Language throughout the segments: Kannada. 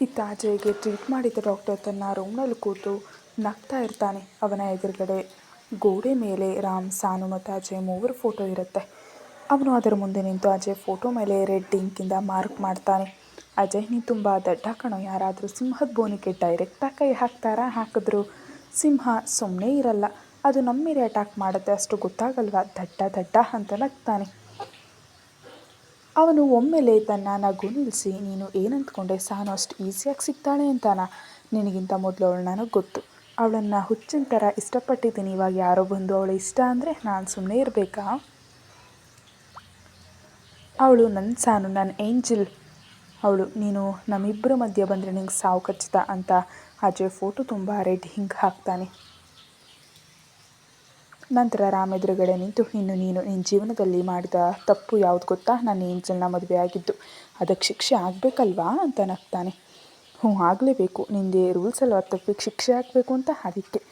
ಇತ್ತ ಅಜಯ್ಗೆ ಟ್ರೀಟ್ ಮಾಡಿದ ಡಾಕ್ಟರ್ ತನ್ನ ರೂಮ್ನಲ್ಲಿ ಕೂತು ನಗ್ತಾ ಇರ್ತಾನೆ ಅವನ ಎದುರುಗಡೆ. ಗೋಡೆ ಮೇಲೆ ರಾಮ್, ಸಾನು ಮತ್ತು ಅಜಯ್ ಮೂವರ ಫೋಟೋ ಇರುತ್ತೆ. ಅವನು ಅದರ ಮುಂದೆ ನಿಂತು ಅಜಯ್ ಫೋಟೋ ಮೇಲೆ ರೆಡ್ ಇಂಕಿಂದ ಮಾರ್ಕ್ ಮಾಡ್ತಾನೆ. ಅಜಯ್, ನೀ ತುಂಬ ದಡ್ಡ ಕಣೋ, ಯಾರಾದರೂ ಸಿಂಹದ ಬೋನಿಗೆ ಡೈರೆಕ್ಟಾಗಿ ಕೈ ಹಾಕ್ತಾರಾ? ಹಾಕಿದ್ರು. ಸಿಂಹ ಸುಮ್ಮನೆ ಇರಲ್ಲ, ಅದು ನಮ್ಮ ಮೇಲೆ ಅಟ್ಯಾಕ್ ಮಾಡುತ್ತೆ, ಅಷ್ಟು ಗೊತ್ತಾಗಲ್ವಾ? ದಡ್ಡ ದಡ್ಡ ಅಂತ ನಗ್ತಾನೆ. ಅವನು ಒಮ್ಮೆಲೆ ತನ್ನ ನಗು ನಿಲ್ಲಿಸಿ, ನೀನು ಏನಂದ್ಕೊಂಡೆ ಸಾನು ಅಷ್ಟು ಈಸಿಯಾಗಿ ಸಿಗ್ತಾಳೆ ಅಂತಾನ? ನಿನಗಿಂತ ಮೊದಲು ಅವಳು ನನಗೆ ಗೊತ್ತು. ಅವಳನ್ನು ಹುಚ್ಚಿನ ಥರ ಇಷ್ಟಪಟ್ಟಿದ್ದೀನಿ. ಇವಾಗ ಯಾರೋ ಬಂದು ಅವಳು ಇಷ್ಟ ಅಂದರೆ ನಾನು ಸುಮ್ಮನೆ ಇರಬೇಕಾ? ಅವಳು ನನ್ನ ಸಾನು ನನ್ನ ಏಂಜಲ್. ಅವಳು, ನೀನು ನಮ್ಮಿಬ್ಬರ ಮಧ್ಯೆ ಬಂದರೆ ನಿಂಗೆ ಸಾವು ಖಚಿತ ಅಂತ. ಅಜಯ್ ಫೋಟೋ ತುಂಬ ರೆಡ್ ಹಿಂಗೆ ಹಾಕ್ತಾನೆ. ನಂತರ ರಾಮ್ ಎದುರುಗಡೆ ನಿಂತು, ಇನ್ನು ನೀನು ನಿನ್ನ ಜೀವನದಲ್ಲಿ ಮಾಡಿದ ತಪ್ಪು ಯಾವುದು ಗೊತ್ತಾ? ನಾನು ಏಂಜಲ್ನ ಮದುವೆ ಆಗಿದ್ದು. ಅದಕ್ಕೆ ಶಿಕ್ಷೆ ಆಗಬೇಕಲ್ವಾ? ಅಂತ ನಗ್ತಾನೆ. ಹ್ಞೂ, ಆಗಲೇಬೇಕು. ನಿಂದೆ ರೂಲ್ಸ್ ಅಲ್ವಾ? ತಪ್ಪಿಗೆ ಶಿಕ್ಷೆ ಆಗಬೇಕು ಅಂತ? ಅದಕ್ಕೆ.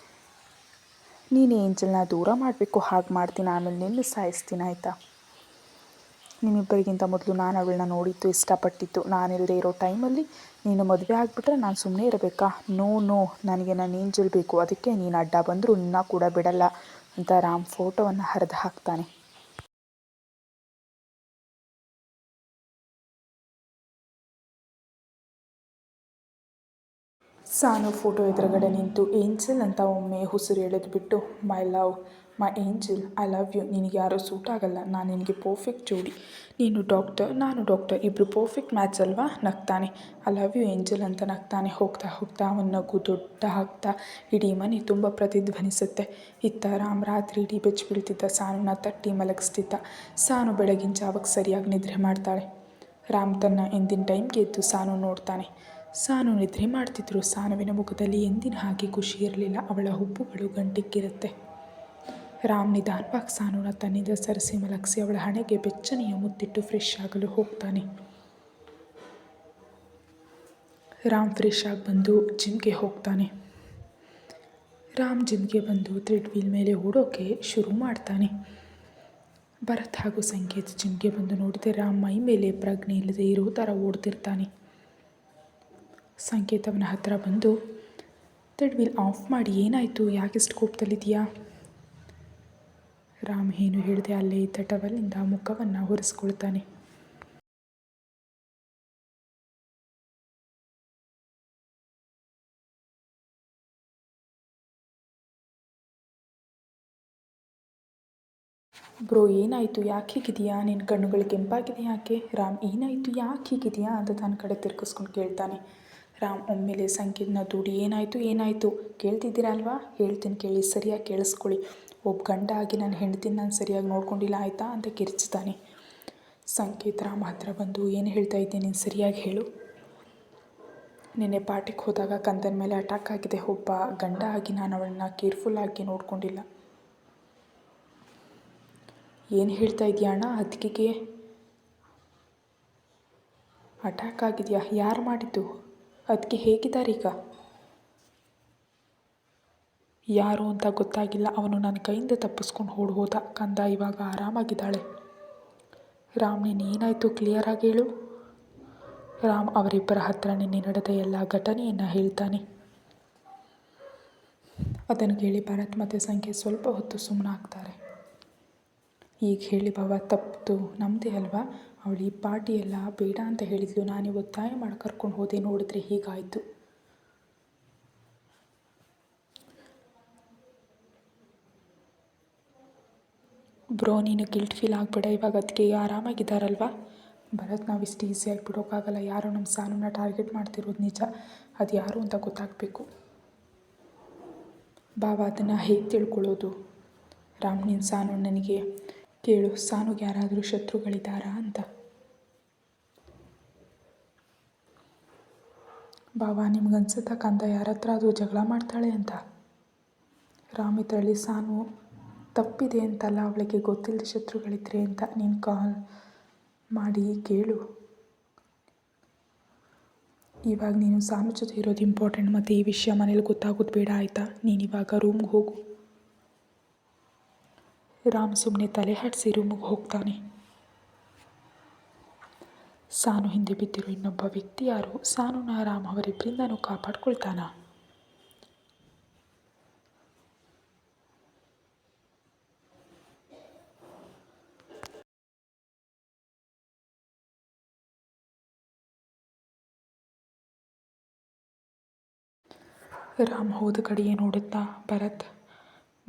ನೀನು ಏಂಜಲ್ನ ದೂರ ಮಾಡಬೇಕು. ಹಾಗೆ ಮಾಡ್ತೀನಿ. ಆಮೇಲೆ ನಿನ್ನ ಸಾಯಿಸ್ತೀನಿ. ಆಯಿತಾ? ನಿಮ್ಮಿಬ್ಬರಿಗಿಂತ ಮೊದಲು ನಾನು ಅವಳನ್ನ ನೋಡಿದ್ದು, ಇಷ್ಟಪಟ್ಟಿದ್ದು. ನಾನಿಲ್ಲದೆ ಇರೋ ಟೈಮಲ್ಲಿ ನೀನು ಮದುವೆ ಆಗಿಬಿಟ್ರೆ ನಾನು ಸುಮ್ಮನೆ ಇರಬೇಕಾ? No no. ನನಗೆ ನಾನು ಏಂಜಲ್ ಬೇಕು. ಅದಕ್ಕೆ ನೀನು ಅಡ್ಡ ಬಂದರೂ ನಿನ್ನ ಕೂಡ ಬಿಡಲ್ಲ. ಅಂತ ರಾಮ್ ಫೋಟೋವನ್ನು ಹರಿದು ಹಾಕ್ತಾನೆ. ಸಾನು ಫೋಟೋ ಎದುರುಗಡೆ ನಿಂತು ಏಂಜಲ್ ಅಂತ ಒಮ್ಮೆ ಉಸಿರು ಎಳೆದುಬಿಟ್ಟು, my love my angel I love you ನಿನಗೆ ಯಾರೂ ಸೂಟ್ ಆಗಲ್ಲ. ನಾನು ನಿನಗೆ ಪರ್ಫೆಕ್ಟ್ ಜೋಡಿ. ನೀನು ಡಾಕ್ಟರ್ ನಾನು ಡಾಕ್ಟರ್ ಇಬ್ಬರು ಪರ್ಫೆಕ್ಟ್ ಮ್ಯಾಚ್ ಅಲ್ವಾ? ನಗ್ತಾನೆ. ಐ ಲವ್ ಯು ಏಂಜಲ್ ಅಂತ ನಗ್ತಾನೆ. ಹೋಗ್ತಾ ಹೋಗ್ತಾ ಅವನ ನಗು ದೊಡ್ಡ ಹಾಕ್ತಾ ಇಡೀ ಮನೆ ತುಂಬ ಪ್ರತಿಧ್ವನಿಸುತ್ತೆ. ಇತ್ತ ರಾಮ್ ರಾತ್ರಿ ಇಡೀ ಬೆಚ್ಚ ಬೀಳ್ತಿದ್ದ ಸಾನುನ ತಟ್ಟಿ ಮಲಗಿಸ್ತಿದ್ದ. ಸಾನು ಬೆಳಗಿನ ಜಾವಕ್ಕೆ ಸರಿಯಾಗಿ ನಿದ್ರೆ ಮಾಡ್ತಾಳೆ. ರಾಮ್ ತನ್ನ ಎಂದಿನ ಟೈಮ್ಗೆ ಎದ್ದು ಸಾನು ನೋಡ್ತಾನೆ. ಸಾನು ನಿದ್ರೆ ಮಾಡ್ತಿದ್ರು. ಸಾನುವಿನ ಮುಖದಲ್ಲಿ ಎಂದಿನ ಹಾಗೆ ಖುಷಿ ಇರಲಿಲ್ಲ. ಅವಳ ಹುಬ್ಬುಗಳು ಗಂಟಿಕ್ಕಿರುತ್ತೆ. ರಾಮ್ ನಿಧಾನವಾಗಿ ಸಾನುನ ತನ್ನಿಂದ ಸರಸಿ ಮಲಗಿಸಿ ಅವಳ ಹಣೆಗೆ ಬೆಚ್ಚನೆಯ ಮುತ್ತಿಟ್ಟು ಫ್ರೆಶ್ ಆಗಲು ಹೋಗ್ತಾನೆ. ರಾಮ್ ಫ್ರೆಶ್ ಆಗಿ ಬಂದು ಜಿಮ್ಗೆ ಹೋಗ್ತಾನೆ. ರಾಮ್ ಜಿಮ್ಗೆ ಬಂದು ಥ್ರೆಡ್ ವೀಲ್ ಮೇಲೆ ಓಡೋಕೆ ಶುರು ಮಾಡ್ತಾನೆ. ಭರತ್ ಹಾಗೂ ಸಂಕೇತ್ ಜಿಮ್ಗೆ ಬಂದು ನೋಡಿದರೆ ರಾಮ್ ಮೈ ಮೇಲೆ ಪ್ರಜ್ಞೆ ಇಲ್ಲದೆ ಇರೋ ಥರ ಓಡ್ತಿರ್ತಾನೆ. ಸಂಕೇತ್ ಅವನ ಹತ್ರ ಬಂದು ಥ್ರೆಡ್ ವೀಲ್ ಆಫ್ ಮಾಡಿ ಏನಾಯಿತು? ಯಾಕೆಷ್ಟು ಕೋಪದಲ್ಲಿದೆಯಾ ರಾಮ್ ಏನು ಹೇಳಿದೆ ಅಲ್ಲೇ ಇದ್ದ ಟವಲಿಂದ ಮುಖವನ್ನು ಒರೆಸ್ಕೊಳ್ತಾನೆ ಬ್ರೋ, ಏನಾಯಿತು? ಯಾಕೆ ಹೀಗಿದೆಯಾ? ನಿನ್ನ ಕಣ್ಣುಗಳು ಕೆಂಪಾಗಿದೆ ಯಾಕೆ? ರಾಮ್, ಏನಾಯಿತು? ಯಾಕೆ ಹೀಗಿದೆಯಾ ಅಂತ ತನ್ನ ಕಡೆ ತಿರ್ಗಿಸ್ಕೊಂಡು ಕೇಳ್ತಾನೆ. ರಾಮ್, ಒಮ್ಮೆಲೆ ಸಂಕೀರ್ಣ ದೂಡಿ, ಏನಾಯಿತು? ಏನಾಯಿತು? ಕೇಳ್ತಿದ್ದೀರಾ ಅಲ್ವಾ ಹೇಳ್ತೀನಿ ಕೇಳಿ, ಸರಿಯಾಗಿ ಕೇಳಿಸ್ಕೊಳ್ಳಿ. ಒಬ್ಬ ಗಂಡ ಆಗಿ ನನ್ನ ಹೆಂಡ್ತಿನ ನಾನು ಸರಿಯಾಗಿ ನೋಡ್ಕೊಂಡಿಲ್ಲ, ಆಯಿತಾ? ಅಂತ ಕಿರ್ಚ್ತಾನೆ. ಸಂಕೇತ್ ರಾಮ್ ಹತ್ರ ಬಂದು, ಏನು ಹೇಳ್ತಾ ಇದ್ದೆ? ನೀನು ಸರಿಯಾಗಿ ಹೇಳು. ನಿನ್ನೆ ಪಾರ್ಟಿಗೆ ಹೋದಾಗ ಕಂದನ ಮೇಲೆ ಅಟ್ಯಾಕ್ ಆಗಿದೆ. ಒಬ್ಬ ಗಂಡ ಆಗಿ ನಾನು ಅವಳನ್ನ ಕೇರ್ಫುಲ್ಲಾಗಿ ನೋಡ್ಕೊಂಡಿಲ್ಲ. ಏನು ಹೇಳ್ತಾ ಇದೆಯಾ ಅಣ್ಣ? ಅದಕ್ಕೆ ಅಟ್ಯಾಕ್ ಆಗಿದೆಯಾ? ಯಾರು ಮಾಡಿದ್ದು? ಅದಕ್ಕೆ ಹೇಗಿದ್ದಾರೀಗ ಯಾರು ಅಂತ ಗೊತ್ತಾಗಿಲ್ಲ. ಅವನು ನನ್ನ ಕೈಯಿಂದ ತಪ್ಪಿಸ್ಕೊಂಡು ಓಡ್ ಹೋದ ಕಂದ ಇವಾಗ ಆರಾಮಾಗಿದ್ದಾಳೆ. ರಾಮ್, ನೀನು ಏನಾಯಿತು? ಕ್ಲಿಯರಾಗಿ ಹೇಳು. ರಾಮ್ ಅವರಿಬ್ಬರ ಹತ್ರ ನಿನ್ನೆ ನಡೆದ ಎಲ್ಲ ಘಟನೆಯನ್ನು ಹೇಳ್ತಾನೆ. ಅದನ್ನು ಕೇಳಿ ಭರತ್ ಮತ್ತು ಸಂಖ್ಯೆ ಸ್ವಲ್ಪ ಹೊತ್ತು ಸುಮ್ಮನಾಗ್ತಾರೆ ಈಗ ಹೇಳಿ ಬಾವ ತಪ್ಪಿತು ನಮ್ಮದೇ ಅಲ್ವಾ? ಅವಳು ಈ ಪಾರ್ಟಿ ಎಲ್ಲ ಬೇಡ ಅಂತ ಹೇಳಿದ್ಲು. ನಾನು ಒತ್ತಾಯ ಮಾಡಿ ಕರ್ಕೊಂಡು ಹೋದೆ ನೋಡಿದ್ರೆ ಹೀಗಾಯಿತು. ಬ್ರೋ, ನೀನು ಗಿಲ್ಟ್ ಫೀಲ್ ಆಗಬೇಡ, ಇವಾಗ ಅದಕ್ಕೆ ಆರಾಮಾಗಿದ್ದಾರಲ್ವ? ಭರತ್, ನಾವು ಇಷ್ಟು ಈಸಿಯಾಗಿ ಬಿಡೋಕ್ಕಾಗಲ್ಲ ಯಾರೋ ನಮ್ಮ ಸಾನುನ ಟಾರ್ಗೆಟ್ ಮಾಡ್ತಿರೋದು ನಿಜ. ಅದು ಯಾರು ಅಂತ ಗೊತ್ತಾಗಬೇಕು. ಬಾವ ಅದನ್ನು ಹೇಗೆ ತಿಳ್ಕೊಳ್ಳೋದು? ರಾಮ್ ನಿನ್ನ ಸಾನು ನನಗೆ ಕೇಳು. ಸಾನುಗೆ ಯಾರಾದರೂ ಶತ್ರುಗಳಿದ್ದಾರಾ ಅಂತ. ಬಾವ ನಿಮ್ಗನ್ಸುತ್ತಾ ಕಂದ ಯಾರ ಹತ್ರ ಅದು ಜಗಳ ಮಾಡ್ತಾಳೆ ಅಂತ. ರಾಮ್, ಇದರಲ್ಲಿ ಸಾನು ತಪ್ಪಿದೆ ಅಂತಲ್ಲ ಅವಳಿಗೆ ಗೊತ್ತಿಲ್ಲದ ಶತ್ರುಗಳಿದ್ರೆ ಅಂತ ನೀನು ಕಾಲ್ ಮಾಡಿ ಕೇಳು. ಇವಾಗ ನೀನು ಸಾಮಿ ಜೊತೆ ಇರೋದು ಇಂಪಾರ್ಟೆಂಟ್ ಮತ್ತು ಈ ವಿಷಯ ಮನೇಲಿ ಗೊತ್ತಾಗೋದು ಬೇಡ ಆಯಿತಾ? ನೀನು ಇವಾಗ ರೂಮ್ಗೆ ಹೋಗು. ರಾಮ್ ಸುಮ್ಮನೆ ತಲೆ ಹಾಡಿಸಿ ರೂಮಿಗೆ ಹೋಗ್ತಾನೆ. ಸಾನು ಹಿಂದೆ ಬಿದ್ದಿರೋ ಇನ್ನೊಬ್ಬ ವ್ಯಕ್ತಿ ಯಾರು? ಸಾನುನ ರಾಮ್ ಅವರಿಬ್ಬರಿಂದನೂ ಕಾಪಾಡ್ಕೊಳ್ತಾನ? ರಾಮ್ ಹೋದ ಕಡೆಯೇ ನೋಡುತ್ತಾ ಭರತ್,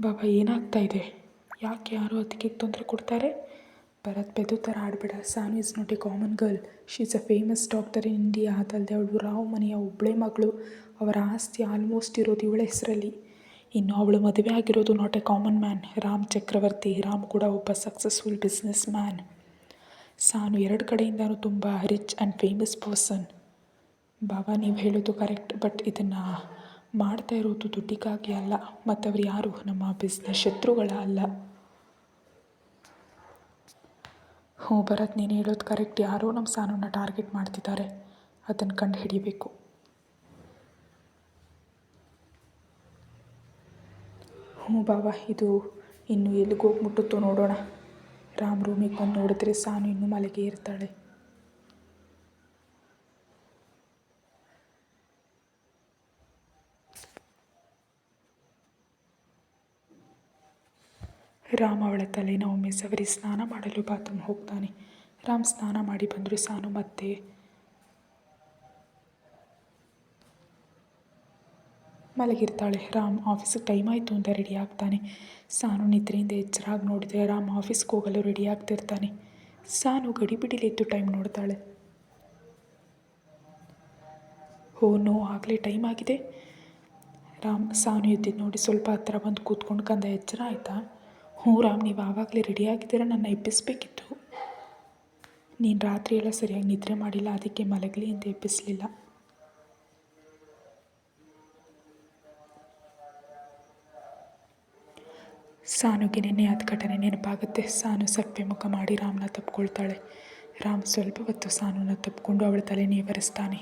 ಬಾಬಾ, ಏನಾಗ್ತಾ ಇದೆ? ಯಾಕೆ ಯಾರು ಅದಕ್ಕೆ ತೊಂದರೆ ಕೊಡ್ತಾರೆ? ಭರತ್ ಬೆದು ಥರ ಆಡಬೇಡ. Saan is not a common girl. She is a famous doctor in India. ಅದಲ್ಲದೆ ಅವಳು ರಾವ್ ಮನೆಯ ಒಬ್ಬಳೇ ಮಗಳು. ಅವರ ಆಸ್ತಿ ಆಲ್ಮೋಸ್ಟ್ ಇರೋದು ಇವಳ ಹೆಸರಲ್ಲಿ. ಇನ್ನು ಅವಳು ಮದುವೆ ಆಗಿರೋದು not a common man. Ram Chakravarthy. Ram ಕೂಡ ಒಬ್ಬ ಸಕ್ಸಸ್ಫುಲ್ ಬಿಸ್ನೆಸ್ ಮ್ಯಾನ್. ಸಾನು ಎರಡು ಕಡೆಯಿಂದನೂ ತುಂಬ ರಿಚ್ ಆ್ಯಂಡ್ ಫೇಮಸ್ ಪರ್ಸನ್ ಬಾಬಾ, ನೀವು ಹೇಳೋದು ಕರೆಕ್ಟ್ ಬಟ್ ಇದನ್ನು ಮಾಡ್ತಾ ಇರೋದು ದುಡ್ಡಿಗಾಗಿ ಅಲ್ಲ, ಮತ್ತವ್ರು ಯಾರು? ನಮ್ಮ ಬಿಸ್ನೆಸ್ ಶತ್ರುಗಳ ಅಲ್ಲ. ಹ್ಞೂ, ಭರತ್, ನೀನು ಹೇಳೋದು ಕರೆಕ್ಟ್ ಯಾರೋ ನಮ್ಮ ಸಾನನ್ನ ಟಾರ್ಗೆಟ್ ಮಾಡ್ತಿದ್ದಾರೆ. ಅದನ್ನು ಕಂಡು ಹಿಡಿಬೇಕು. ಹ್ಞೂ ಬಾಬಾ ಇದು ಇನ್ನು ಎಲ್ಲಿಗೆ ಹೋಗಿ ಮುಟ್ಟುತ್ತೋ ನೋಡೋಣ. ರಾಮ್ ರೂಮಿಗೆ ಬಂದು ನೋಡಿದ್ರೆ ಸಾನು ಇನ್ನೂ ಮಲಗಿ ಇರ್ತಾಳೆ. ರಾಮ್ ಅವಳ ತಲೆನ ಒಮ್ಮೆ ಸವರಿ ಸ್ನಾನ ಮಾಡಲು ಬಾತ್ರೂಮ್ ಹೋಗ್ತಾನೆ. ರಾಮ್ ಸ್ನಾನ ಮಾಡಿ ಬಂದರೂ ಸಾನು ಮತ್ತೆ ಮಲಗಿರ್ತಾಳೆ. ರಾಮ್ ಆಫೀಸಿಗೆ ಟೈಮ್ ಆಯಿತು ಅಂತ ರೆಡಿ ಆಗ್ತಾನೆ. ಸಾನು ನಿದ್ರೆಯಿಂದ ಎಚ್ಚರಾಗಿ ನೋಡಿದರೆ ರಾಮ್ ಆಫೀಸ್ಗೆ ಹೋಗಲು ರೆಡಿ ಆಗ್ತಿರ್ತಾನೆ. ಸಾನು ಗಡಿಬಿಡಿಲೆದ್ದು ಟೈಮ್ ನೋಡ್ತಾಳೆ. ಓ, ನೋ, ಆಗಲೇ ಟೈಮ್ ಆಗಿದೆ. ರಾಮ್ ಸಾನು ಎದ್ದಿದ್ದು ನೋಡಿ ಸ್ವಲ್ಪ ಹತ್ತಿರ ಬಂದು ಕೂತ್ಕೊಂಡು ಕಂದ ಎಚ್ಚರ ಆಯಿತಾ? ಹ್ಞೂ ರಾಮ್, ನೀವು ಆವಾಗಲೇ ರೆಡಿ ಆಗಿದ್ದೀರ? ನನ್ನ ಎಬ್ಬಿಸ್ಬೇಕಿತ್ತು ನೀನು ರಾತ್ರಿ ಎಲ್ಲ ಸರಿಯಾಗಿ ನಿದ್ರೆ ಮಾಡಿಲ್ಲ, ಅದಕ್ಕೆ ಮಲಗಲಿ ಅಂತ ಎಬ್ಬಿಸಲಿಲ್ಲ ಸಾನುಗೆ ನೆನ್ನೆ ಆದ ಘಟನೆ ನೆನಪಾಗುತ್ತೆ. ಸಾನು ಸಪ್ಪೆ ಮುಖ ಮಾಡಿ ರಾಮ್ನ ತಪ್ಕೊಳ್ತಾಳೆ. ರಾಮ್ ಸ್ವಲ್ಪ ಹೊತ್ತು ಸಾನುನ ತಪ್ಪಿಕೊಂಡು ಅವಳ ತಲೆ ನೀವರಿಸ್ತಾನೆ.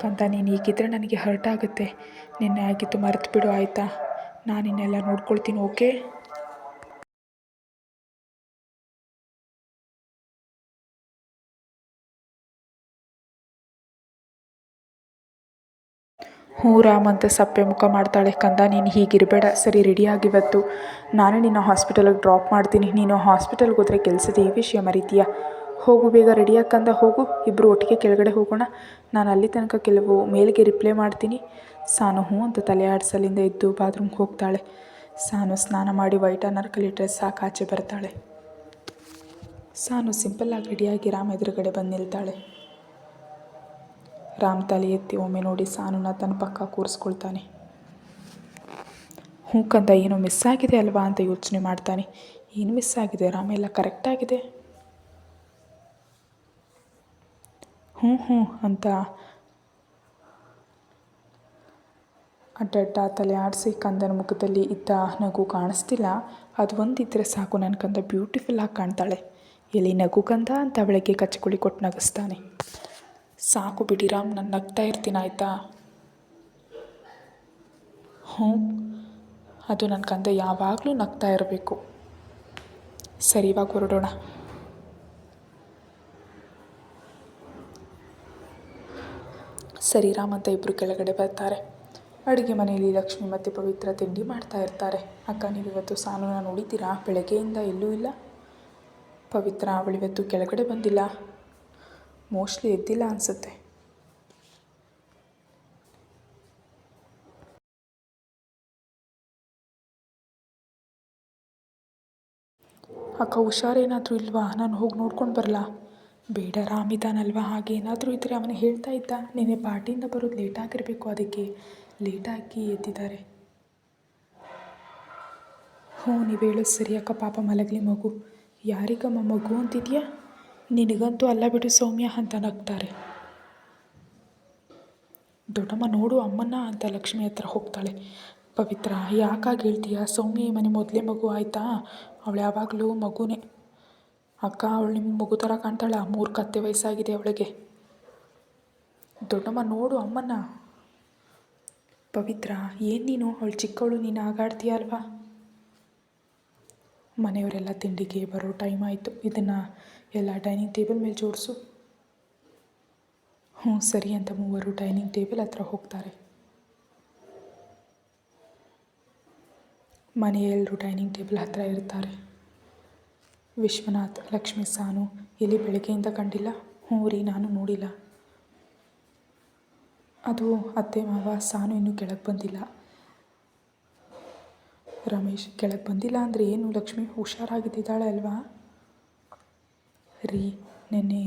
ಕಂದ, ನೀನು ಈಗಿದ್ರೆ ನನಗೆ ಹರ್ಟ್ ಆಗುತ್ತೆ. ನಿನ್ನೆ ಆಗಿತ್ತು ಮರೆತು ಬಿಡು ಆಯಿತಾ? ನಾನು ಇನ್ನೆಲ್ಲ ನೋಡ್ಕೊಳ್ತೀನಿ, ಓಕೆ? ಹ್ಞೂ ರಾಮ್ ಅಂತ ಸಪ್ಪೆ ಮುಖ ಮಾಡ್ತಾಳೆ. ಕಂದ, ನೀನು ಹೀಗಿರಬೇಡ. ಸರಿ ರೆಡಿಯಾಗಿ ಇವತ್ತು ನಾನೇ ನಿನ್ನ ಹಾಸ್ಪಿಟಲಿಗೆ ಡ್ರಾಪ್ ಮಾಡ್ತೀನಿ. ನೀನು ಹಾಸ್ಪಿಟಲ್ಗೆ ಹೋದರೆ ಕೆಲಸದ ಈ ವಿಷಯ ಮರಿತೀಯ? ಹೋಗು, ಬೇಗ ರೆಡಿಯಾಗಿ ಕಂದ. ಹೋಗು ಇಬ್ಬರು ಒಟ್ಟಿಗೆ ಕೆಳಗಡೆ ಹೋಗೋಣ. ನಾನು ಅಲ್ಲಿ ತನಕ ಕೆಲವು ಮೇಲ್ಗೆ ರಿಪ್ಲೈ ಮಾಡ್ತೀನಿ. ಸಾನು ಹ್ಞೂ ಅಂತ ತಲೆ ಆಡಿಸಲಿಂದ ಎದ್ದು ಬಾತ್ರೂಮ್ಗೆ ಹೋಗ್ತಾಳೆ. ಸಾನು ಸ್ನಾನ ಮಾಡಿ ವೈಟ್ ಅನರ್ಕಲಿ ಡ್ರೆಸ್ ಹಾಕಿ ಆಚೆ ಬರ್ತಾಳೆ. ಸಾನು ಸಿಂಪಲ್ಲಾಗಿ ರೆಡಿಯಾಗಿ ರಾಮ್ ಎದುರುಗಡೆ ಬಂದು ನಿಲ್ತಾಳೆ. ರಾಮ್ ತಲೆ ಎತ್ತಿ ಒಮ್ಮೆ ನೋಡಿ ಸಾನುನ ತನ್ನ ಪಕ್ಕ ಕೂರಿಸ್ಕೊಳ್ತಾನೆ. ಹ್ಞೂ ಕಂದ, ಏನೋ ಮಿಸ್ ಆಗಿದೆ ಅಲ್ವಾ? ಅಂತ ಯೋಚನೆ ಮಾಡ್ತಾನೆ. ಏನು ಮಿಸ್ ಆಗಿದೆ? ರಾಮ್ ಎಲ್ಲ ಕರೆಕ್ಟಾಗಿದೆ ಹ್ಞೂ ಹ್ಞೂ ಅಂತ ಅಡ್ಡಡ್ಡ ತಲೆ ಆಡಿಸಿ ಕಂದನ ಮುಖದಲ್ಲಿ ಇದ್ದ ನಗು ಕಾಣಿಸ್ತಿಲ್ಲ. ಅದು ಒಂದಿದ್ದರೆ ಸಾಕು ನನ್ನ ಕಂದ ಬ್ಯೂಟಿಫುಲ್ ಆಗಿ ಕಾಣ್ತಾಳೆ. ಎಲ್ಲಿ ನಗು ಕಂದ ಅಂತ ಅವಳಿಗೆ ಕಚ್ಚುಕುಳಿ ಕೊಟ್ಟು ನಗಿಸ್ತಾನೆ. ಸಾಕು ಬಿಡಿ ರಾಮ್, ನಾನು ನಗ್ತಾ ಇರ್ತೀನಿ, ಆಯಿತಾ? ಹ್ಞೂ, ಅದು ನನ್ನ ಕಂದ ಯಾವಾಗಲೂ ನಗ್ತಾ ಇರಬೇಕು. ಸರಿ, ಇವಾಗ ಹೊರಡೋಣ. ಸರಿ, ರಾಮ್ ಅಂತ ಇಬ್ಬರು ಕೆಳಗಡೆ ಬರ್ತಾರೆ. ಅಡುಗೆ ಮನೆಯಲ್ಲಿ ಲಕ್ಷ್ಮಿ ಮತ್ತು ಪವಿತ್ರ ತಿಂಡಿ ಮಾಡ್ತಾ ಇರ್ತಾರೆ. ಅಕ್ಕ, ನೀವು ಇವತ್ತು ಸಾನುನ ನೋಡಿದ್ದೀರಾ? ಬೆಳಗ್ಗೆಯಿಂದ ಎಲ್ಲೂ ಇಲ್ಲ. ಪವಿತ್ರ ಅವಳಿವತ್ತು ಕೆಳಗಡೆ ಬಂದಿಲ್ಲ. ಮೋಸ್ಟ್ಲಿ ಎದ್ದಿಲ್ಲ ಅನಿಸುತ್ತೆ. ಅಕ್ಕ, ಹುಷಾರೇನಾದರೂ ಇಲ್ವಾ? ನಾನು ಹೋಗಿ ನೋಡ್ಕೊಂಡು ಬರಲಾ? ಬೇಡ, ರಾಮ್ ಇದ್ದಾನಲ್ವಾ ಹಾಗೆ ಏನಾದರೂ ಇದ್ದರೆ ಅವನಿಗೆ ಹೇಳ್ತಾ ಇದ್ದ. ನಿನ್ನೆ ಪಾರ್ಟಿಯಿಂದ ಬರೋದು ಲೇಟ್ ಆಗಿರಬೇಕು ಅದಕ್ಕೆ. ಲೇಟಾಗಿ ಎದ್ದಿದ್ದಾರೆ. ಹ್ಞೂ ನೀವು ಹೇಳೋದು ಸರಿ ಪಾಪ ಮಲಗಲಿ ಮಗು. ಯಾರಿಗಮ್ಮ ಮಗು ಅಂತಿದ್ಯಾ? ನಿನಗಂತೂ ಅಲ್ಲ ಬಿಡು ಸೌಮ್ಯ ಅಂತ ನಗ್ತಾರೆ. ದೊಡ್ಡಮ್ಮ, ನೋಡು ಅಮ್ಮನ್ನ ಅಂತ ಲಕ್ಷ್ಮಿ ಹತ್ರ ಹೋಗ್ತಾಳೆ. ಪವಿತ್ರ, ಯಾಕಾಗಿ ಹೇಳ್ತೀಯ? ಸೌಮ್ಯ ಈ ಮನೆ ಮೊದಲೇ ಮಗು ಆಯಿತಾ? ಅವಳು ಯಾವಾಗಲೂ ಮಗುನೇ. ಅಕ್ಕ, ಅವಳು ನಿಮ್ಮ ಮಗು ಥರ ಕಾಣ್ತಾಳೆ? ಮೂರು ಕತ್ತೆ ವಯಸ್ಸಾಗಿದೆ ಅವಳಿಗೆ. ದೊಡ್ಡಮ್ಮ, ನೋಡು ಅಮ್ಮನ್ನ. ಪವಿತ್ರ, ಏನು ನೀನು? ಅವಳು ಚಿಕ್ಕವಳು, ನೀನು ಆಗಾಡ್ತೀಯ ಅಲ್ವಾ? ಮನೆಯವರೆಲ್ಲ ತಿಂಡಿಗೆ ಬರೋ ಟೈಮ್ ಆಯಿತು. ಇದನ್ನು ಎಲ್ಲ ಡೈನಿಂಗ್ ಟೇಬಲ್ ಮೇಲೆ ಜೋಡಿಸು. ಹ್ಞೂ, ಸರಿ ಅಂತ ಮೂವರು ಡೈನಿಂಗ್ ಟೇಬಲ್ ಹತ್ರ ಹೋಗ್ತಾರೆ. ಮನೆಯೆಲ್ಲರೂ ಡೈನಿಂಗ್ ಟೇಬಲ್ ಹತ್ತಿರ ಇರ್ತಾರೆ. ವಿಶ್ವನಾಥ್, ಲಕ್ಷ್ಮಿ, ಸಾನು ಇಲ್ಲಿ ಬೆಳಗ್ಗೆಯಿಂದ ಕಂಡಿಲ್ಲ? ಹ್ಞೂ ರೀ, ನಾನು ನೋಡಿಲ್ಲ. ಅದು ಅತ್ತೆ ಮಾವ ಸಾನು ಇನ್ನೂ ಕೆಳಗೆ ಬಂದಿಲ್ಲ. ರಮೇಶ್ ಕೆಳಗೆ ಬಂದಿಲ್ಲ ಅಂದರೆ ಏನು? ಲಕ್ಷ್ಮಿ ಹುಷಾರಾಗಿದ್ದಾಳೆ ಅಲ್ವಾ ರೀ, ನೆನ್ನೆ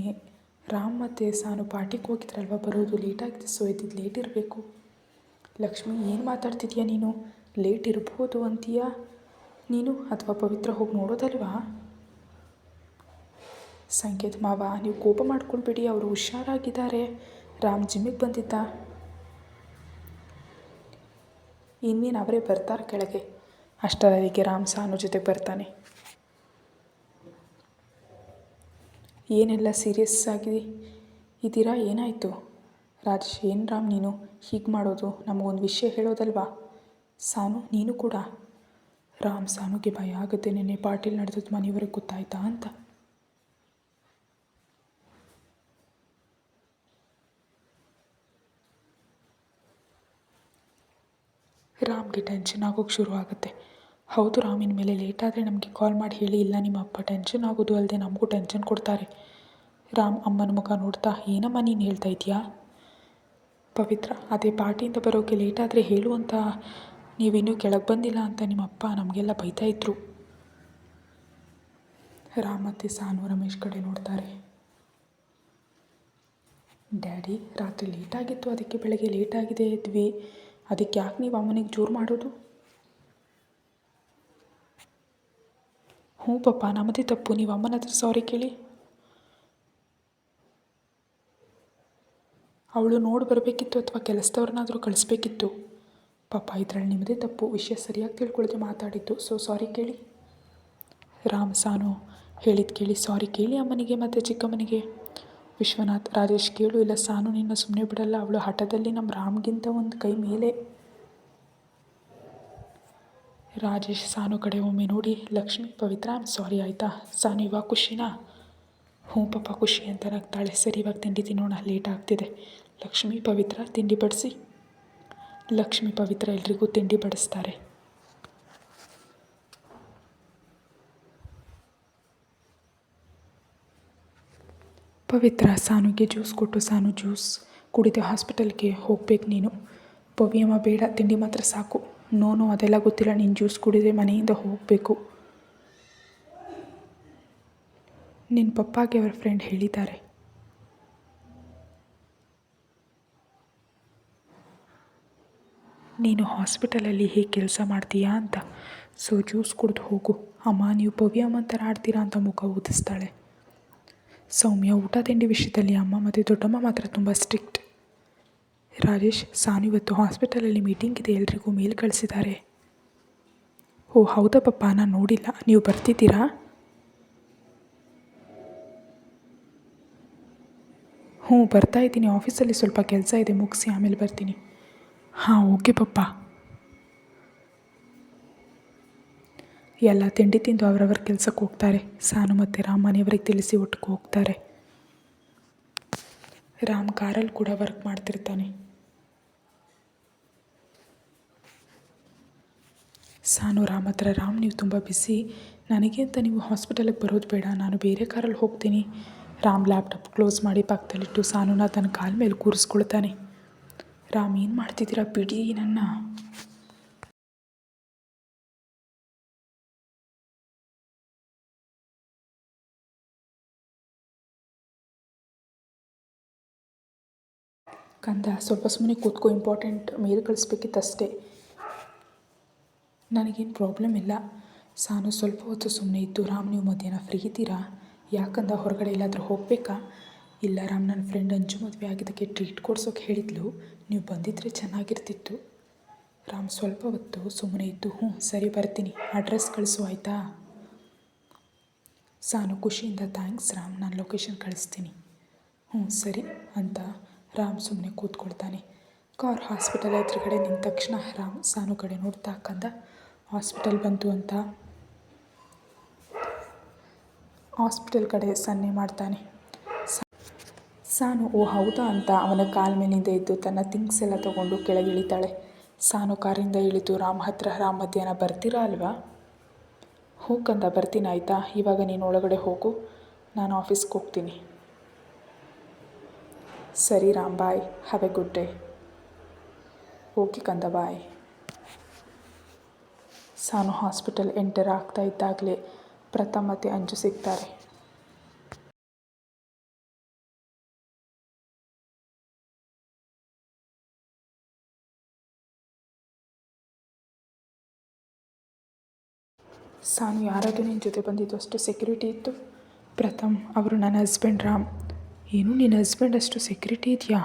ರಾಮ್ ಮತ್ತು ಸಾನು ಪಾರ್ಟಿಗೆ ಹೋಗಿದ್ರಲ್ವ? ಬರೋದು ಲೇಟಾಗಿದೆ ಸೊ ಇದ್ದಿದ್ದು ಲೇಟ್ ಇರಬೇಕು. ಲಕ್ಷ್ಮಿ, ಏನು ಮಾತಾಡ್ತಿದ್ಯಾ ನೀನು? ಲೇಟ್ ಇರ್ಬೋದು ಅಂತೀಯಾ? ನೀನು ಅಥವಾ ಪವಿತ್ರ ಹೋಗಿ ನೋಡೋದಲ್ವಾ? ಸಂಕೇತ್ ಮಾವ, ನೀವು ಕೋಪ ಮಾಡ್ಕೊಳ್ಬೇಡಿ ಅವರು ಹುಷಾರಾಗಿದ್ದಾರೆ. ರಾಮ್ ಜಿಮ್ಮಿಗೆ ಬಂದಿದ್ದ. ಇನ್ನೇನು ಅವರೇ ಬರ್ತಾರೆ ಕೆಳಗೆ. ಅಷ್ಟರಲ್ಲಿಗೆ ರಾಮ್ ಸಾನು ಜೊತೆ ಬರ್ತಾನೆ. ಏನೆಲ್ಲ ಸೀರಿಯಸ್ ಆಗಿ ಇದ್ದೀರಾ? ಏನಾಯಿತು? ರಾಜೇಶ್, ಏನು ರಾಮ್ ನೀನು? ಹೀಗೆ ಮಾಡೋದು ನಮಗೊಂದು ವಿಷಯ ಹೇಳೋದಲ್ವಾ? ಸಾನು, ನೀನು ಕೂಡ? ರಾಮ್ ಸಾನುಗೆ ಭಯ ಆಗುತ್ತೆ. ನಿನ್ನೆ ಪಾಟೀಲ್ ನಡೆದದ್ದು ಮನೆಯವರೆಗೆ ಗೊತ್ತಾಯ್ತಾ ಅಂತ. ರಾಮ್ಗೆ ಟೆನ್ಷನ್ ಆಗೋಕ್ಕೆ ಶುರು ಆಗುತ್ತೆ ಹೌದು ಮೇಲೆ ಲೇಟ್ ಆದರೆ ನಮಗೆ ಕಾಲ್ ಮಾಡಿ ಹೇಳಿ, ಇಲ್ಲ ನಿಮ್ಮ ಅಪ್ಪ ಟೆನ್ಷನ್ ಆಗೋದು ಅಲ್ಲದೆ ನಮಗೂ ಟೆನ್ಷನ್ ಕೊಡ್ತಾರೆ. ರಾಮ್ ಅಮ್ಮನ ಮುಖ ನೋಡ್ತಾ, ಏನಮ್ಮ ನೀನು ಹೇಳ್ತಾ ಇದೆಯಾ? ಪವಿತ್ರ, ಅದೇ ಪಾರ್ಟಿಯಿಂದ ಬರೋಕ್ಕೆ ಲೇಟ್ ಆದರೆ ಹೇಳು ಅಂತ. ನೀವಿನ್ನೂ ಕೆಳಗೆ ಬಂದಿಲ್ಲ ಅಂತ ನಿಮ್ಮ ಅಪ್ಪ ನಮಗೆಲ್ಲ ಬೈತಾ ಇದ್ರು. ರಾಮ್ ಮತ್ತು ಸಾನು ರಮೇಶ್ ಕಡೆ ನೋಡ್ತಾರೆ. ಡ್ಯಾಡಿ, ರಾತ್ರಿ ಲೇಟಾಗಿತ್ತು ಅದಕ್ಕೆ ಬೆಳಗ್ಗೆ ಲೇಟಾಗಿದೆ ಇದ್ವಿ ಅದಕ್ಕೆ ಯಾಕೆ ನೀವು ಅಮ್ಮನಿಗೆ ಜೋರು ಮಾಡೋದು? ಹ್ಞೂ ಪಪ್ಪ, ನಮ್ಮದೇ ತಪ್ಪು. ನೀವು ಅಮ್ಮನ ಹತ್ರ ಸಾರಿ ಕೇಳಿ. ಅವಳು ನೋಡಿ ಬರಬೇಕಿತ್ತು ಅಥವಾ ಕೆಲಸದವ್ರನ್ನಾದರೂ ಕಳಿಸ್ಬೇಕಿತ್ತು. ಪಾಪ ಇದರಲ್ಲಿ ನಿಮ್ಮದೇ ತಪ್ಪು. ವಿಷಯ ಸರಿಯಾಗಿ ತಿಳ್ಕೊಳ್ಳದೆ ಮಾತಾಡಿದ್ದು. ಸೊ ಸಾರಿ ಕೇಳಿ. ರಾಮ್ ಸಾನು ಹೇಳಿದ್ದು ಕೇಳಿ ಸಾರಿ ಕೇಳಿ ಅಮ್ಮನಿಗೆ ಮತ್ತು ಚಿಕ್ಕಮ್ಮನಿಗೆ. ವಿಶ್ವನಾಥ್ ರಾಜೇಶ್ ಕೇಳು, ಇಲ್ಲ ಸಾನು, ನಿನ್ನ ಸುಮ್ಮನೆ ಬಿಡಲ್ಲ, ಅವಳು ಹಠದಲ್ಲಿ ನಮ್ಮ ರಾಮ್ಗಿಂತ ಒಂದು ಕೈ ಮೇಲೆ. ರಾಜೇಶ್ ಸಾನು ಕಡೆ ಒಮ್ಮೆ ನೋಡಿ, ಲಕ್ಷ್ಮಿ, ಪವಿತ್ರ ಐಮ್ ಸಾರಿ ಆಯಿತಾ? ಸಾನು, ಇವಾಗ ಖುಷಿನಾ? ಹ್ಞೂ ಪಾಪ, ಖುಷಿ ಅಂತ ನಗ್ತಾಳೆ. ಸರಿ, ಇವಾಗ ತಿಂಡಿ ತಿನ್ನೋಣ ಲೇಟ್ ಆಗ್ತಿದೆ. ಲಕ್ಷ್ಮಿ, ಪವಿತ್ರ, ತಿಂಡಿ ಬಡಿಸಿ? ಲಕ್ಷ್ಮಿ, ಪವಿತ್ರ ಎಲ್ರಿಗೂ ತಿಂಡಿ ಬಡಿಸ್ತಾರೆ. ಪವಿತ್ರ ಸಾನುಗೆ ಜ್ಯೂಸ್ ಕೊಟ್ಟು ಸಾನು ಜ್ಯೂಸ್ ಕುಡಿದು ಹಾಸ್ಪಿಟಲ್ಗೆ ಹೋಗ್ಬೇಕು ನೀನು. ಪವಿಯಮ್ಮ ಬೇಡ, ತಿಂಡಿ ಮಾತ್ರ ಸಾಕು. ನೋ ನೋ, ಅದೆಲ್ಲ ಗೊತ್ತಿಲ್ಲ, ನೀನು ಜ್ಯೂಸ್ ಕುಡಿದ್ರೆ ಮನೆಯಿಂದ ಹೋಗಬೇಕು. ನಿನ್ನ ಪಪ್ಪಾಗೆ ಅವರ ಫ್ರೆಂಡ್ ಹೇಳಿದ್ದಾರೆ. ನೀನು ಹಾಸ್ಪಿಟಲಲ್ಲಿ ಹೇಗೆ ಕೆಲಸ ಮಾಡ್ತೀಯಾ ಅಂತ. ಸೊ, ಜ್ಯೂಸ್ ಕುಡಿದು ಹೋಗು. ಅಮ್ಮ, ನೀವು ಪವಿಯಮ್ಮ ಥರ ಆಡ್ತೀರಾ ಅಂತ ಮುಖ ಊದಿಸ್ತಾಳೆ. ಸೌಮ್ಯ, ಊಟ ತಿಂಡಿ ವಿಷಯದಲ್ಲಿ ಅಮ್ಮ ಮತ್ತು ದೊಡ್ಡಮ್ಮ ಮಾತ್ರ ತುಂಬ ಸ್ಟ್ರಿಕ್ಟ್. ರಾಜೇಶ್, ಸಾನು ಇವತ್ತು ಹಾಸ್ಪಿಟಲಲ್ಲಿ ಮೀಟಿಂಗ್ ಇದೆ, ಎಲ್ರಿಗೂ ಮೇಲ್ ಕಳಿಸಿದ್ದಾರೆ. ಓ, ಹೌದಾ ಪಪ್ಪ, ನಾನು ನೋಡಿಲ್ಲ. ನೀವು ಬರ್ತಿದ್ದೀರಾ? ಹ್ಞೂ, ಬರ್ತಾ ಇದ್ದೀನಿ. ಆಫೀಸಲ್ಲಿ ಸ್ವಲ್ಪ ಕೆಲಸ ಇದೆ, ಮುಗಿಸಿ ಆಮೇಲೆ ಬರ್ತೀನಿ. ಹಾಂ, ಓಕೆ ಪಪ್ಪ. ಎಲ್ಲ ತಿಂಡಿ ತಿಂದು ಅವರವರ ಕೆಲಸಕ್ಕೆ ಹೋಗ್ತಾರೆ. ಸಾನು ಮತ್ತು ರಾಮ್ ಮನೆಯವರಿಗೆ ತಿಳಿಸಿ ಒಟ್ಟಿಗೆ ಹೋಗ್ತಾರೆ. ರಾಮ್ ಕಾರಲ್ಲಿ ಕೂಡ ವರ್ಕ್ ಮಾಡ್ತಿರ್ತಾನೆ. ಸಾನು ರಾಮ್ ಹತ್ರ, ರಾಮ್, ನೀವು ತುಂಬ ಬಿಸಿ ನನಗೆ ಅಂತ ನೀವು ಹಾಸ್ಪಿಟಲಿಗೆ ಬರೋದು ಬೇಡ. ನಾನು ಬೇರೆ ಕಾರಲ್ಲಿ ಹೋಗ್ತೀನಿ. ರಾಮ್ ಲ್ಯಾಪ್ಟಾಪ್ ಕ್ಲೋಸ್ ಮಾಡಿ ಪಕ್ಕದಲ್ಲಿಟ್ಟು ಸಾನುನ ತನ್ನ ಕಾಲ ಮೇಲೆ ಕೂರಿಸ್ಕೊಳ್ತಾನೆ. ರಾಮ್, ಏನು ಮಾಡ್ತಿದ್ದೀರಾ? ಬಿಡಿ ನನ್ನ. ಕಂದ, ಸ್ವಲ್ಪ ಸುಮ್ಮನೆ ಕೂತ್ಕೋ ಇಂಪಾರ್ಟೆಂಟ್ ಮೇಲ್ ಕಳಿಸ್ಬೇಕಿತ್ತು ಅಷ್ಟೇ. ನನಗೇನು ಪ್ರಾಬ್ಲಮ್ ಇಲ್ಲ. ಸಾನು ಸ್ವಲ್ಪ ಹೊತ್ತು ಸುಮ್ಮನೆ ಇದ್ದು, ರಾಮ್ ನೀವು ಮಧ್ಯಾಹ್ನ ಫ್ರೀ ಇದ್ದೀರಾ? ಯಾಕಂದ ಹೊರಗಡೆ ಎಲ್ಲಾದರೂ ಹೋಗಬೇಕಾ? ಇಲ್ಲ, ರಾಮ್ ನನ್ನ ಫ್ರೆಂಡ್ ಅಂಜು ಮದುವೆ ಆಗಿದ್ದಕ್ಕೆ ಟ್ರೀಟ್ ಕೊಡ್ಸೋಕೆ ಹೇಳಿದ್ಲು. ನೀವು ಬಂದಿದ್ದರೆ ಚೆನ್ನಾಗಿರ್ತಿತ್ತು. ರಾಮ್ ಸ್ವಲ್ಪ ಹೊತ್ತು ಸುಮ್ಮನೆ ಇದ್ದು ಹ್ಞೂ ಸರಿ ಬರ್ತೀನಿ. ಅಡ್ರೆಸ್ ಕಳಿಸು, ಆಯಿತಾ? ಸಾನು ಖುಷಿಯಿಂದ ಥ್ಯಾಂಕ್ಸ್ ರಾಮ್. ನಾನು ಲೊಕೇಶನ್ ಕಳಿಸ್ತೀನಿ. ಹ್ಞೂ ಸರಿ, ಅಂತ ರಾಮ್ ಸುಮ್ಮನೆ ಕೂತ್ಕೊಳ್ತಾನೆ. ಕಾರ್ ಹಾಸ್ಪಿಟಲ್ ಎದುರುಗಡೆ ನಿಂತ ತಕ್ಷಣ ರಾಮ್ ಸಾನು ಕಡೆ ನೋಡ್ತಾ ಕಂದ, ಹಾಸ್ಪಿಟಲ್ ಬಂತು ಅಂತ. ಹಾಸ್ಪಿಟಲ್ ಕಡೆ ಸನ್ನೆ ಮಾಡ್ತಾನೆ. ಸಾನು, ಓ, ಹೌದಾ? ಅಂತ ಅವನ ಕಾಲ್ ಮೇಲಿಂದ ಇದ್ದು ತನ್ನ ಥಿಂಗ್ಸ್ ಎಲ್ಲ ತಗೊಂಡು ಕೆಳಗಿಳಿತಾಳೆ. ಸಾನು ಕಾರಿಂದ ಇಳಿದು, ರಾಮ್ ಹತ್ರ ರಾಮ್ ಮಧ್ಯಾಹ್ನ ಬರ್ತೀರಾ ಅಲ್ವಾ? ಹೋಗಂದ ಬರ್ತೀನಿ ಆಯಿತಾ. ಇವಾಗ ನೀನು ಒಳಗಡೆ ಹೋಗು. ನಾನು ಆಫೀಸ್ಗೆ ಹೋಗ್ತೀನಿ. ಸರಿ Ram, bye. Have a good day okay ಕಂದ, ಬಾಯ್. ಸಾನು ಹಾಸ್ಪಿಟಲ್ ಎಂಟರ್ ಆಗ್ತಾ ಇದ್ದಾಗಲೇ ಪ್ರಥಮತೆ ಅಂಜು ಸಿಗ್ತಾರೆ. ಸಾನು ಯಾರಾದರೂ ನಿನ್ನ ಜೊತೆ ಬಂದಿದ್ದು ಅಷ್ಟು ಸೆಕ್ಯೂರಿಟಿ ಇತ್ತು? ಪ್ರಥಮ್ ಅವರು ನನ್ನ ಹಸ್ಬೆಂಡ್ ರಾಮ್. ಏನು, ನಿನ್ನ ಹಸ್ಬೆಂಡ್ ಅಷ್ಟು ಸೆಕ್ಯೂರಿಟಿ ಇದೆಯಾ?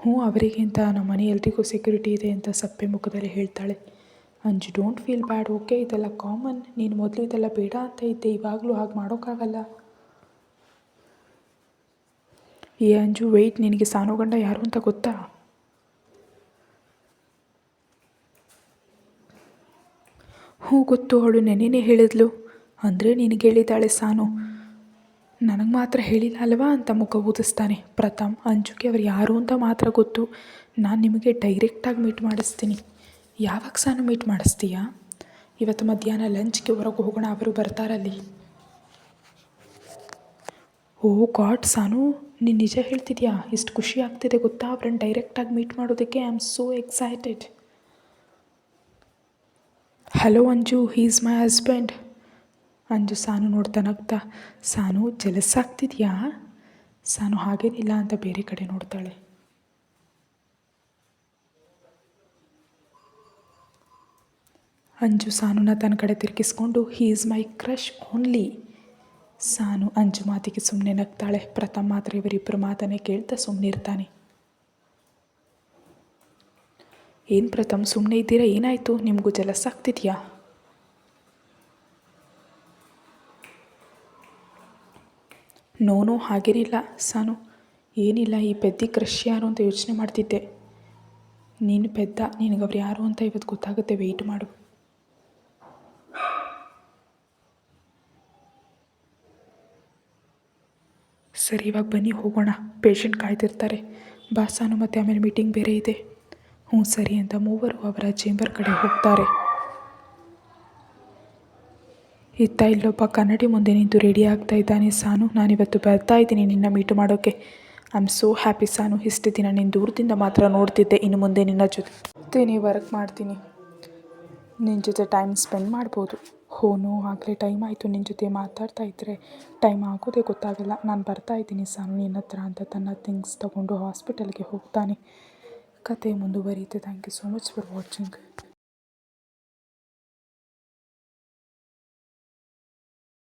ಹ್ಞೂ ಅವರಿಗಿಂತ ನಮ್ಮ ಮನೆ ಎಲ್ರಿಗೂ ಸೆಕ್ಯೂರಿಟಿ ಇದೆ ಅಂತ ಸಪ್ಪೆ ಮುಖದಲ್ಲಿ ಹೇಳ್ತಾಳೆ. Anju don't feel bad okay ಇದೆಲ್ಲ ಕಾಮನ್ ನೀನು ಮೊದಲು ಇದೆಲ್ಲ ಬೇಡ ಅಂತ ಇದ್ದೆ, ಇವಾಗಲೂ ಹಾಗೆ ಮಾಡೋಕ್ಕಾಗಲ್ಲ. ಏ ಅಂಜು ವೆಯ್ಟ್ ನಿನಗೆ ಸಾನೋಗಂಡ ಯಾರು ಅಂತ ಗೊತ್ತಾ? ಹ್ಞೂ, ಗೊತ್ತು, ಅವಳು ನೆನೆನೇ ಹೇಳಿದ್ಲು. ಅಂದರೆ ನಿನಗೆ ಹೇಳಿದ್ದಾಳೆ ಸಾನು. ನನಗೆ ಮಾತ್ರ ಹೇಳಿಲ್ಲ ಅಲ್ವಾ ಅಂತ ಮುಖ ಊದಿಸ್ತಾನೆ ಪ್ರಥಮ್ ಅಂಜುಕೆ ಅವ್ರು ಯಾರು ಅಂತ ಮಾತ್ರ ಗೊತ್ತು. ನಾನು ನಿಮಗೆ ಡೈರೆಕ್ಟಾಗಿ ಮೀಟ್ ಮಾಡಿಸ್ತೀನಿ. ಯಾವಾಗ ಸಾನು ಮೀಟ್ ಮಾಡಿಸ್ತೀಯಾ? ಇವತ್ತು ಮಧ್ಯಾಹ್ನ ಲಂಚ್ಗೆ ಹೊರಗೆ ಹೋಗೋಣ, ಅವರು ಬರ್ತಾರಲ್ಲಿ. ಓ ಗಾಡ್ ಸಾನು, ನೀನು ನಿಜ ಹೇಳ್ತಿದ್ಯಾ? ಇಷ್ಟು ಖುಷಿ ಆಗ್ತಿದೆ ಗೊತ್ತಾ ಅವ್ರನ್ನ ಡೈರೆಕ್ಟಾಗಿ ಮೀಟ್ ಮಾಡೋದಕ್ಕೆ? I am so excited hello Anju he is my husband Anju Saanu ನೋಡ್ತಾ ನಗ್ತಾ ಸಾನು ಜಲಸ್ ಆಗ್ತಿದ್ಯಾ? ಸಾನು ಹಾಗೇನಿಲ್ಲ ಅಂತ ಬೇರೆ ಕಡೆ ನೋಡ್ತಾಳೆ. ಅಂಜು ಸಾನುನ ತನ್ನ ಕಡೆ ತಿರುಗಿಸ್ಕೊಂಡು he is my crush only Saanu Anju ಮಾತಿಗೆ ಸುಮ್ಮನೆ ನಗ್ತಾಳೆ. ಪ್ರಥಮ್ ಮಾತ್ರ ಇವರಿಬ್ಬರು ಮಾತನ್ನೇ ಕೇಳ್ತಾ ಸುಮ್ಮನೆ ಇರ್ತಾನೆ. ಏನು ಪ್ರಥಮ್ ಸುಮ್ಮನೆ ಇದ್ದೀರಾ? ಏನಾಯಿತು? ನಿಮಗೂ ಜಲಸ್ ಆಗ್ತಿದೆಯಾ? ನೋನೋ ಹಾಗೇನಿಲ್ಲ ಸಾನು, ಏನಿಲ್ಲ, ಈ ಪೆದ್ದಿ ಕ್ರಶ್ ಯಾರು ಅಂತ ಯೋಚನೆ ಮಾಡ್ತಿದ್ದೆ. ನೀನು ಪೆದ್ದ ನಿನಗೆ ಅವ್ರು ಯಾರು ಅಂತ ಇವತ್ತು ಗೊತ್ತಾಗುತ್ತೆ ವೆಯ್ಟ್ ಮಾಡು. ಸರಿ, ಇವಾಗ ಬನ್ನಿ, ಹೋಗೋಣ. ಪೇಷಂಟ್ ಕಾಯ್ತಿರ್ತಾರೆ ಬಾ ಸಾನು, ಮತ್ತು ಆಮೇಲೆ ಮೀಟಿಂಗ್ ಬೇರೆ ಇದೆ. ಹ್ಞೂ, ಸರಿ ಅಂತ ಮೂವರು ಅವರ ಚೇಂಬರ್ ಕಡೆ ಹೋಗ್ತಾರೆ. ಇತ್ತ ಇಲ್ಲೊಬ್ಬ ಕನ್ನಡಿ ಮುಂದೆ ನಿಂತು ರೆಡಿ ಆಗ್ತಾ ಇದ್ದಾನೆ, ಸಾನು, ನಾನಿವತ್ತು ಬರ್ತಾ ಇದ್ದೀನಿ ನಿನ್ನ ಮೀಟ್ ಮಾಡೋಕ್ಕೆ I am so happy Sanu. ಇಷ್ಟು ದಿನ ನಿನ್ನ ದೂರದಿಂದ ಮಾತ್ರ ನೋಡ್ತಿದ್ದೆ, ಇನ್ನು ಮುಂದೆ ನಿನ್ನ ಜೊತೆ ವರ್ಕ್ ಮಾಡ್ತೀನಿ. ನಿನ್ನ ಜೊತೆ ಟೈಮ್ ಸ್ಪೆಂಡ್ ಮಾಡ್ಬೋದು. ಹೋನು ಆಗಲೇ ಟೈಮ್ ಆಯಿತು ನಿನ್ನ ಜೊತೆ ಮಾತಾಡ್ತಾ ಇದ್ದರೆ ಟೈಮ್ ಆಗೋದೇ ಗೊತ್ತಾಗಲ್ಲ. ನಾನು ಬರ್ತಾ ಇದ್ದೀನಿ, ಸಾನು, ನಿನ್ನ ಹತ್ರ ಅಂತ ತನ್ನ ಥಿಂಗ್ಸ್ ತಗೊಂಡು ಹಾಸ್ಪಿಟಲ್ಗೆ ಹೋಗ್ತಾನೆ. ಕತೆ ಮುಂದುವರಿಯುತ್ತೆ. Thank you so much for watching